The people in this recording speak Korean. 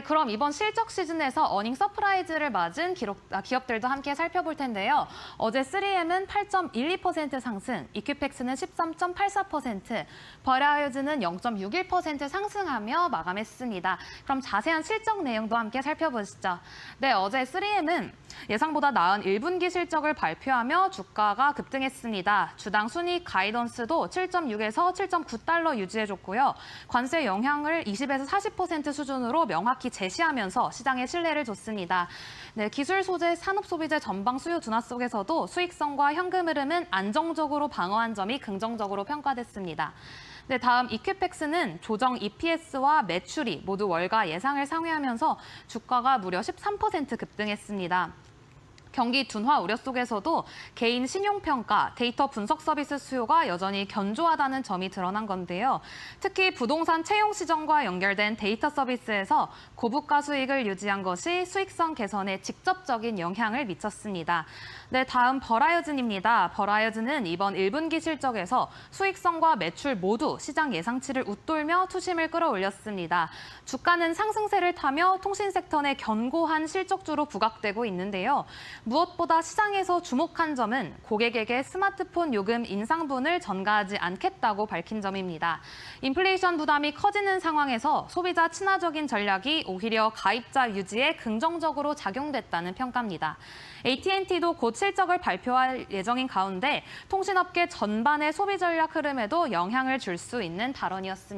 네, 그럼 이번 실적 시즌에서 어닝 서프라이즈를 맞은 기록, 아, 기업들도 함께 살펴볼 텐데요. 어제 3M은 8.12% 상승, 이큐팩스는 13.84%, 버라이어즈는 0.61% 상승하며 마감했습니다. 그럼 자세한 실적 내용도 함께 살펴보시죠. 네, 어제 3M은 예상보다 나은 1분기 실적을 발표하며 주가가 급등했습니다. 주당 순이익 가이던스도 7.6에서 7.9달러 유지해줬고요. 관세 영향을 20에서 40% 수준으로 명확히 제시하면서 시장에 신뢰를 줬습니다. 네, 기술 소재, 산업 소비재 전방 수요 둔화 속에서도 수익성과 현금 흐름은 안정적으로 방어한 점이 긍정적으로 평가됐습니다. 네, 다음 이큐팩스는 조정 EPS와 매출이 모두 월가 예상을 상회하면서 주가가 무려 13% 급등했습니다. 경기 둔화 우려 속에서도 개인 신용평가, 데이터 분석 서비스 수요가 여전히 견조하다는 점이 드러난 건데요. 특히 부동산 채용 시정과 연결된 데이터 서비스에서 고부가 수익을 유지한 것이 수익성 개선에 직접적인 영향을 미쳤습니다. 네, 다음 버라이어즌입니다. 버라이어즌은 이번 1분기 실적에서 수익성과 매출 모두 시장 예상치를 웃돌며 투심을 끌어올렸습니다. 주가는 상승세를 타며 통신 섹터 내 견고한 실적주로 부각되고 있는데요. 무엇보다 시장에서 주목한 점은 고객에게 스마트폰 요금 인상분을 전가하지 않겠다고 밝힌 점입니다. 인플레이션 부담이 커지는 상황에서 소비자 친화적인 전략이 오히려 가입자 유지에 긍정적으로 작용됐다는 평가입니다. AT&T도 곧 실적을 발표할 예정인 가운데 통신업계 전반의 소비 전략 흐름에도 영향을 줄 수 있는 발언이었습니다.